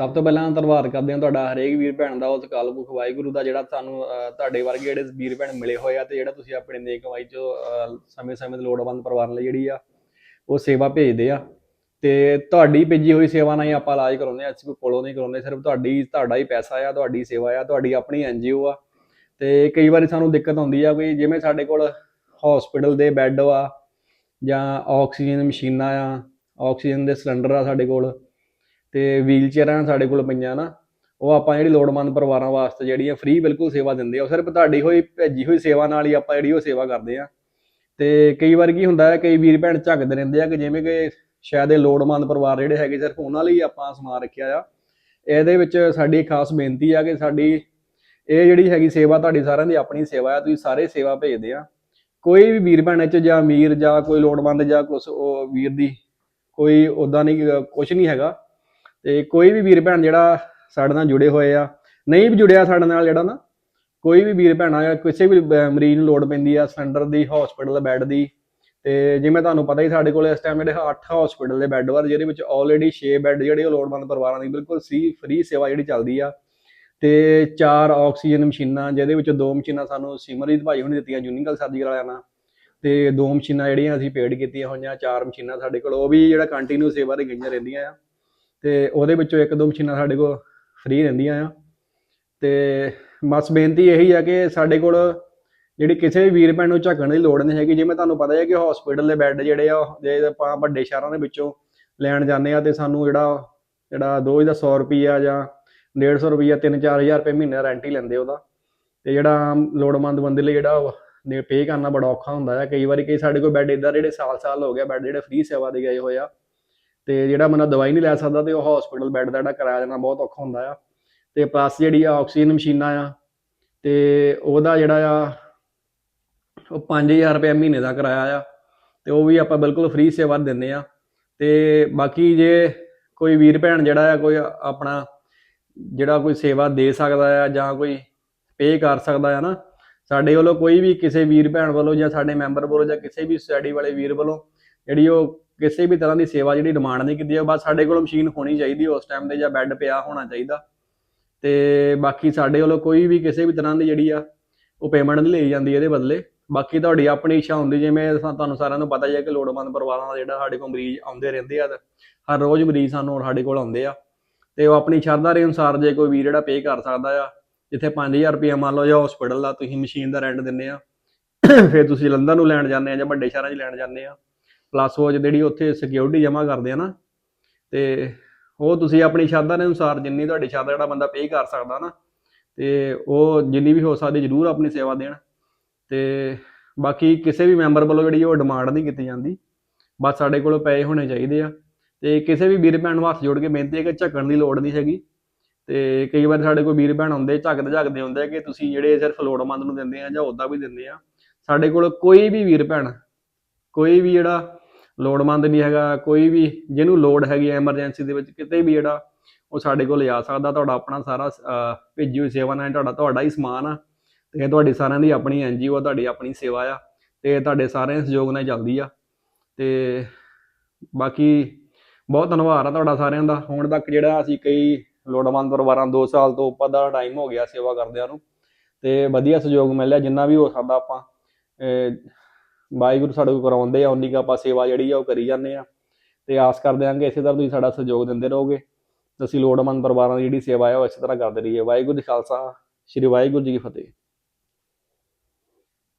ਸਭ ਤੋਂ ਪਹਿਲਾਂ ਧੰਨਵਾਦ ਕਰਦੇ ਹਾਂ ਤੁਹਾਡਾ ਹਰੇਕ ਵੀਰ ਭੈਣ ਦਾ, ਉਸ ਕਾਲਪੁਖ ਵਾਹਿਗੁਰੂ ਦਾ ਜਿਹੜਾ ਤੁਹਾਨੂੰ ਤੁਹਾਡੇ ਵਰਗੇ ਜਿਹੜੇ ਵੀਰ ਭੈਣ ਮਿਲੇ ਹੋਏ ਆ ਤੇ ਜਿਹੜਾ ਤੁਸੀਂ ਆਪਣੇ ਨੇਕ ਕਮਾਈ ਚੋਂ ਸਮੇਂ-ਸਮੇਂ ਤੇ ਲੋੜਵੰਦ ਪਰਿਵਾਰ ਲਈ ਜਿਹੜੀ ਆ, ਉਹ ਸੇਵਾ ਭੇਜਦੇ ਆ। ਤੇ ਤੁਹਾਡੀ ਭੇਜੀ ਹੋਈ ਸੇਵਾ ਨਾਲ ਹੀ ਆਪਾਂ ਇਲਾਜ ਕਰਾਉਂਦੇ ਆ ਅਸੀਂ ਕੋਈ ਕੋਲੋਂ ਨਹੀਂ ਕਰਾਉਂਦੇ, ਸਿਰਫ ਤੁਹਾਡੀ, ਤੁਹਾਡਾ ਹੀ ਪੈਸਾ ਆ, ਤੁਹਾਡੀ ਸੇਵਾ ਆ, ਤੁਹਾਡੀ ਆਪਣੀ ਐਨਜੀਓ ਆ। ਤੇ ਕਈ ਵਾਰੀ ਸਾਨੂੰ ਦਿੱਕਤ ਆਉਂਦੀ ਆ ਕੋਈ ਜਿਵੇਂ ਸਾਡੇ ਕੋਲ ਹਸਪੀਟਲ ਦੇ ਬੈੱਡ ਆ ਜਾਂ ਆਕਸੀਜਨ ਮਸ਼ੀਨਾਂ ਆ ਆਕਸੀਜਨ ਦੇ ਸਿਲੰਡਰ ਆ ਸਾਡੇ ਕੋਲ ਤੇ ਵੀਲ ਚੇਅਰਾਂ ਸਾਡੇ ਕੋਲ ਪਈਆਂ ਨਾ, ਉਹ ਆਪਾਂ ਜਿਹੜੀ ਲੋੜਵੰਦ ਪਰਿਵਾਰਾਂ ਵਾਸਤੇ ਜਿਹੜੀ ਆ ਫ੍ਰੀ ਬਿਲਕੁਲ ਸੇਵਾ ਦਿੰਦੇ ਆ। ਉਹ ਸਿਰਫ ਤੁਹਾਡੀ ਹੋਈ ਭੇਜੀ ਹੋਈ ਸੇਵਾ ਨਾਲ ਹੀ ਆਪਾਂ ਜਿਹੜੀ ਉਹ ਸੇਵਾ ਕਰਦੇ ਆ। ਤੇ ਕਈ ਵਾਰ ਕੀ ਹੁੰਦਾ ਹੈ, ਕਈ ਵੀਰ ਭੈਣ ਝੱਕਦੇ ਰਹਿੰਦੇ ਆ ਕਿ ਜਿਵੇਂ ਕਿ ਸ਼ਾਇਦ ਇਹ ਲੋੜਵੰਦ ਪਰਿਵਾਰ ਜਿਹੜੇ ਹੈਗੇ ਸਿਰਫ ਉਹਨਾਂ ਲਈ ਆਪਾਂ ਸਮਾਨ ਰੱਖਿਆ ਆ। ਇਹਦੇ ਵਿੱਚ ਸਾਡੀ ਖਾਸ ਬੇਨਤੀ ਆ ਕਿ ਸਾਡੀ ਇਹ ਜਿਹੜੀ ਹੈਗੀ ਸੇਵਾ ਤੁਹਾਡੀ ਸਾਰਿਆਂ ਦੀ ਆਪਣੀ ਸੇਵਾ ਆ, ਤੁਸੀਂ ਸਾਰੇ ਸੇਵਾ ਭੇਜਦੇ ਆ। ਕੋਈ ਵੀ ਵੀਰ ਭੈਣ ਚ ਜਾਂ ਅਮੀਰ ਜਾਂ ਕੋਈ ਲੋੜਵੰਦ ਜਾਂ ਕੁਛ ਉਹ ਵੀਰ ਦੀ ਕੋਈ ਉਦਾਂ ਨਹੀਂ ਕੁਝ ਨਹੀਂ ਹੈਗਾ। ਤੇ ਕੋਈ ਵੀ ਵੀਰ ਭੈਣ ਜਿਹੜਾ ਸਾਡੇ ਨਾਲ ਜੁੜੇ ਹੋਏ ਆ, ਨਹੀਂ ਵੀ ਜੁੜਿਆ ਸਾਡੇ ਨਾਲ ਜਿਹੜਾ ਨਾ, ਕੋਈ ਵੀ ਵੀਰ ਭੈਣਾ ਜਾਂ ਕਿਸੇ ਵੀ ਮਰੀਜ਼ ਨੂੰ ਲੋੜ ਪੈਂਦੀ ਆ, ਸਿਲੰਡਰ ਦੀ ਹਸਪੀਟਲ ਬੈੱਡ ਦੀ, ਤੇ ਜਿਵੇਂ ਤੁਹਾਨੂੰ ਪਤਾ ਹੀ ਸਾਡੇ ਕੋਲ ਇਸ ਟਾਈਮ ਜਿਹੜੇ 8 ਹਸਪੀਟਲ ਦੇ ਬੈੱਡ ਵਾਰ ਜਿਹਦੇ ਵਿੱਚ ਆਲਰੇਡੀ 6 ਬੈੱਡ ਜਿਹੜੇ ਉਹ ਲੋੜਵੰਦ ਪਰਿਵਾਰਾਂ ਦੀ ਬਿਲਕੁਲ ਸੀ ਫ੍ਰੀ ਸੇਵਾ ਜਿਹੜੀ ਚੱਲਦੀ ਆ। ਤੇ ਚਾਰ ਆਕਸੀਜਨ ਮਸ਼ੀਨਾਂ, ਜਿਹਦੇ ਵਿੱਚ ਦੋ ਮਸ਼ੀਨਾਂ ਸਾਨੂੰ ਸਿਮਰਜੀਤ ਭਾਈ ਹੁਣੇ ਦਿੱਤੀਆਂ ਯੂਨੀਕਲ ਸਰਜੀਕਲ ਵਾਲਿਆਂ ਨਾਲ, ਤੇ ਦੋ ਮਸ਼ੀਨਾਂ ਜਿਹੜੀਆਂ ਅਸੀਂ ਪੇਡ ਕੀਤੀਆਂ ਹੋਈਆਂ, ਚਾਰ ਮਸ਼ੀਨਾਂ ਸਾਡੇ ਕੋਲ, ਉਹ ਵੀ ਜਿਹੜਾ ਕੰਟੀਨਿਊ ਸੇਵਾ 'ਤੇ ਗਈਆਂ ਰਹਿੰਦੀਆਂ ਆ। ਤੇ ਉਹਦੇ ਵਿੱਚੋਂ ਇੱਕ ਦੋ ਮਸ਼ੀਨਾਂ ਸਾਡੇ ਕੋਲ ਫ੍ਰੀ ਰਹਿੰਦੀਆਂ ਆ। ਤੇ ਬਸ ਬੇਨਤੀ ਇਹੀ ਆ ਕਿ ਸਾਡੇ ਕੋਲ ਜਿਹੜੀ ਕਿਸੇ ਵੀ ਵੀਰ ਭੈਣ ਨੂੰ ਝੱਕਣ ਦੀ ਲੋੜ ਨਹੀਂ ਹੈਗੀ। ਜਿਵੇਂ ਤੁਹਾਨੂੰ ਪਤਾ ਹੈ ਕਿ ਹਸਪੀਟਲ ਦੇ ਬੈੱਡ ਜਿਹੜੇ ਆ, ਜੇ ਆਪਾਂ ਵੱਡੇ ਸ਼ਹਿਰਾਂ ਦੇ ਵਿੱਚੋਂ ਲੈਣ ਜਾਂਦੇ ਆ ਤੇ ਸਾਨੂੰ ਜਿਹੜਾ ਜਿਹੜਾ ਦੋਜ ਦਾ 100 ਰੁਪਈਆ ਜਾਂ 150 ਰੁਪਈਆ 3-4000 ਰੁਪਏ ਮਹੀਨੇ ਰੈਂਟ ਹੀ ਲੈਂਦੇ ਉਹਦਾ। ਤੇ ਜਿਹੜਾ ਆਮ ਲੋੜਵੰਦ ਬੰਦੇ ਲਈ ਜਿਹੜਾ ਨੇ ਪੇ ਕਰਨਾ ਬੜਾ ਔਖਾ ਹੁੰਦਾ ਹੈ ਕਈ ਵਾਰੀ ਕਈ ਸਾਡੇ ਕੋਲ ਬੈੱਡ ਇਦਾਂ ਜਿਹੜੇ ਸਾਲ-ਸਾਲ ਹੋ ਗਿਆ ਬੈੱਡ ਜਿਹੜੇ ਫ੍ਰੀ ਸੇਵਾ ਦੇ ਗਏ ਹੋਏ ਆ। ਤੇ ਜਿਹੜਾ ਬੰਦਾ ਦਵਾਈ ਨਹੀਂ ਲੈ ਸਕਦਾ ਤੇ ਉਹ ਹਸਪੀਟਲ ਬੈੱਡ ਦਾ ਜਿਹੜਾ ਕਿਰਾਇਆ ਦੇਣਾ ਬਹੁਤ ਔਖਾ ਹੁੰਦਾ ਆ। ਤੇ ਪਲੱਸ ਜਿਹੜੀ ਆ ਆਕਸੀਜਨ ਮਸ਼ੀਨਾਂ ਆ ਤੇ ਉਹਦਾ ਜਿਹੜਾ ਆ, ਉਹ 5000 ਰੁਪਏ ਮਹੀਨੇ ਦਾ ਕਿਰਾਇਆ ਆ ਤੇ ਉਹ ਵੀ ਆਪਾਂ ਬਿਲਕੁਲ ਫ੍ਰੀ ਸੇਵਾ ਦਿੰਦੇ ਆ। ਤੇ ਬਾਕੀ ਜੇ ਕੋਈ ਵੀਰ ਭੈਣ ਜਿਹੜਾ ਆ, ਕੋਈ ਆਪਣਾ ਜਿਹੜਾ ਕੋਈ ਸੇਵਾ ਦੇ ਸਕਦਾ ਆ ਜਾਂ ਕੋਈ ਪੇ ਕਰ ਸਕਦਾ ਆ ਨਾ, ਸਾਡੇ ਵੱਲੋਂ ਕੋਈ ਵੀ ਕਿਸੇ ਵੀਰ ਭੈਣ ਵੱਲੋਂ ਜਾਂ ਸਾਡੇ ਮੈਂਬਰ ਵੱਲੋਂ ਜਾਂ ਕਿਸੇ ਵੀ ਸੋਸਾਇਟੀ ਵਾਲੇ ਵੀਰ ਵੱਲੋਂ ਜਿਹੜੀ ਉਹ ਕਿਸੇ ਵੀ ਤਰ੍ਹਾਂ ਦੀ ਸੇਵਾ ਜਿਹੜੀ ਡਿਮਾਂਡ ਨਹੀਂ ਕੀਤੀ ਹੈ ਬਸ ਸਾਡੇ ਕੋਲ ਮਸ਼ੀਨ ਹੋਣੀ ਚਾਹੀਦੀ, ਉਸ ਟਾਈਮ ਤੇ ਜਾਂ ਬੈੱਡ ਪਿਆ ਹੋਣਾ ਚਾਹੀਦਾ। ਤੇ ਬਾਕੀ ਸਾਡੇ ਵੱਲੋਂ ਕੋਈ ਵੀ ਕਿਸੇ ਵੀ ਤਰ੍ਹਾਂ ਦੀ ਜਿਹੜੀ ਆ, ਉਹ ਪੇਮੈਂਟ ਨਹੀਂ ਲਈ ਜਾਂਦੀ ਇਹਦੇ ਬਦਲੇ। ਬਾਕੀ ਤੁਹਾਡੀ ਆਪਣੀ ਇੱਛਾ ਹੁੰਦੀ, ਜਿਵੇਂ ਤੁਹਾਨੂੰ ਸਾਰਿਆਂ ਨੂੰ ਪਤਾ ਹੀ ਹੈ ਕਿ ਲੋੜਵੰਦ ਪਰਿਵਾਰਾਂ ਦਾ ਜਿਹੜਾ ਸਾਡੇ ਕੋਲ ਮਰੀਜ਼ ਆਉਂਦੇ ਰਹਿੰਦੇ ਆ ਤੇ ਹਰ ਰੋਜ਼ ਮਰੀਜ਼ ਸਾਨੂੰ ਸਾਡੇ ਕੋਲ ਆਉਂਦੇ ਆ। ਤੇ ਉਹ ਆਪਣੀ ਸ਼ਰਧਾ ਦੇ ਅਨੁਸਾਰ ਜੇ ਕੋਈ ਵੀਰ ਜਿਹੜਾ ਪੇ ਕਰ ਸਕਦਾ ਆ, ਜਿੱਥੇ 5000 ਰੁਪਏ ਮੰਨ ਲਓ ਜਾਂ ਹਸਪੀਟਲ ਦਾ ਤੁਸੀਂ ਮਸ਼ੀਨ ਦਾ ਰੈਂਟ ਦਿੰਦੇ ਆ, ਫਿਰ ਤੁਸੀਂ ਜਲੰਧਰ ਨੂੰ ਲੈਣ ਜਾਂਦੇ ਆ ਜਾਂ ਵੱਡੇ ਸ਼ਹਿਰਾਂ 'ਚ ਲੈਣ ਜਾਂਦੇ ਆ। ਪਲੱਸ ਉਹ ਜਿਹੜੀ ਉੱਥੇ ਸਿਕਿਉਰਿਟੀ ਜਮ੍ਹਾਂ ਕਰਦੇ ਆ ਨਾ, ਤੇ ਉਹ ਤੁਸੀਂ ਆਪਣੀ ਸ਼ਰਧਾ ਦੇ ਅਨੁਸਾਰ ਜਿੰਨੀ ਤੁਹਾਡੀ ਸ਼ਰਧਾ ਜਿਹੜਾ ਬੰਦਾ ਪੇ ਕਰ ਸਕਦਾ ਨਾ, ਤੇ ਉਹ ਜਿੰਨੀ ਵੀ ਹੋ ਸਕਦੀ ਜ਼ਰੂਰ ਆਪਣੀ ਸੇਵਾ ਦੇਣ। ਤੇ ਬਾਕੀ ਕਿਸੇ ਵੀ ਮੈਂਬਰ ਵੱਲੋਂ ਜਿਹੜੀ ਉਹ ਡਿਮਾਂਡ ਨਹੀਂ ਕੀਤੀ ਜਾਂਦੀ, ਬਸ ਸਾਡੇ ਕੋਲ ਪੈਸੇ ਹੋਣੇ ਚਾਹੀਦੇ ਆ। ਤੇ ਕਿਸੇ ਵੀ ਵੀਰ ਭੈਣ ਨੂੰ ਹੱਥ ਜੋੜ ਕੇ ਬੇਨਤੀ ਹੈ ਕਿ ਝੱਕਣ ਦੀ ਲੋੜ ਨਹੀਂ ਹੈਗੀ। ਤੇ ਕਈ ਵਾਰ ਸਾਡੇ ਕੋਲ ਵੀਰ ਭੈਣ ਹੁੰਦੇ ਝੱਕਦੇ ਝੱਕਦੇ ਹੁੰਦੇ ਆ ਕਿ ਤੁਸੀਂ ਜਿਹੜੇ ਸਿਰਫ ਲੋੜਵੰਦ ਨੂੰ ਦਿੰਦੇ ਆ ਜਾਂ ਉਦਾਂ ਵੀ ਦਿੰਦੇ ਆ। ਸਾਡੇ ਕੋਲ ਕੋਈ ਵੀ ਵੀਰ ਭੈਣ, ਕੋਈ ਵੀ ਜਿਹੜਾ ਲੋੜਵੰਦ ਨਹੀਂ ਹੈਗਾ ਕੋਈ ਵੀ ਜਿਹਨੂੰ ਲੋੜ ਹੈਗੀ ਐਮਰਜੈਂਸੀ ਦੇ ਵਿੱਚ ਕਿਤੇ ਵੀ ਜਿਹੜਾ ਉਹ ਸਾਡੇ ਕੋਲ ਲਿਆ ਸਕਦਾ ਤੁਹਾਡਾ ਆਪਣਾ ਸਾਰਾ ਅਹ, ਭੇਜੀ ਹੋਈ ਸੇਵਾ ਨਾਲ ਤੁਹਾਡਾ ਤੁਹਾਡਾ ਹੀ ਸਮਾਨ ਆ। ਤੇ ਇਹ ਤੁਹਾਡੀ ਸਾਰਿਆਂ ਦੀ ਆਪਣੀ ਐਨਜੀਓ ਆ ਤੁਹਾਡੀ ਆਪਣੀ ਸੇਵਾ ਆ ਤੇ ਤੁਹਾਡੇ ਸਾਰਿਆਂ ਦੇ ਸਹਿਯੋਗ ਨਾਲ ਚੱਲਦੀ ਆ। ਤੇ ਬਾਕੀ ਬਹੁਤ ਧੰਨਵਾਦ ਆ ਤੁਹਾਡਾ ਸਾਰਿਆਂ ਦਾ। ਹੁਣ ਤੱਕ ਜਿਹੜਾ ਅਸੀਂ ਕਈ ਲੋੜਵੰਦ ਪਰਿਵਾਰਾਂ 2 ਸਾਲ ਤੋਂ ਉੱਪਰ ਦਾ ਟਾਈਮ ਹੋ ਗਿਆ ਸੇਵਾ ਕਰਦਿਆਂ ਨੂੰ ਤੇ ਵਧੀਆ ਸਹਿਯੋਗ ਮਿਲਿਆ ਜਿੰਨਾ ਵੀ ਹੋ ਸਕਦਾ ਆਪਾਂ ਵਾਹਿਗੁਰੂ ਸਾਡੇ ਕੋਲ ਕਰਾਉਂਦੇ ਆ, ਉਨੀ ਕੁ ਆਪਾਂ ਸੇਵਾ ਜਿਹੜੀ ਆ ਉਹ ਕਰੀ ਜਾਂਦੇ ਆ। ਤੇ ਆਸ ਕਰਦੇ ਹਾਂ ਕਿ ਇਸੇ ਤਰ੍ਹਾਂ ਤੁਸੀਂ ਸਾਡਾ ਸਹਿਯੋਗ ਦਿੰਦੇ ਰਹੋਗੇ। ਅਸੀਂ ਲੋੜਵੰਦ ਪਰਿਵਾਰਾਂ ਦੀ ਜਿਹੜੀ ਸੇਵਾ ਹੈ ਉਹ ਇਸੇ ਤਰ੍ਹਾਂ ਕਰਦੇ ਰਹੀਏ। ਵਾਹਿਗੁਰੂ ਜੀ ਖਾਲਸਾ, ਸ੍ਰੀ ਵਾਹਿਗੁਰੂ ਜੀ ਕੀ ਫਤਿਹ।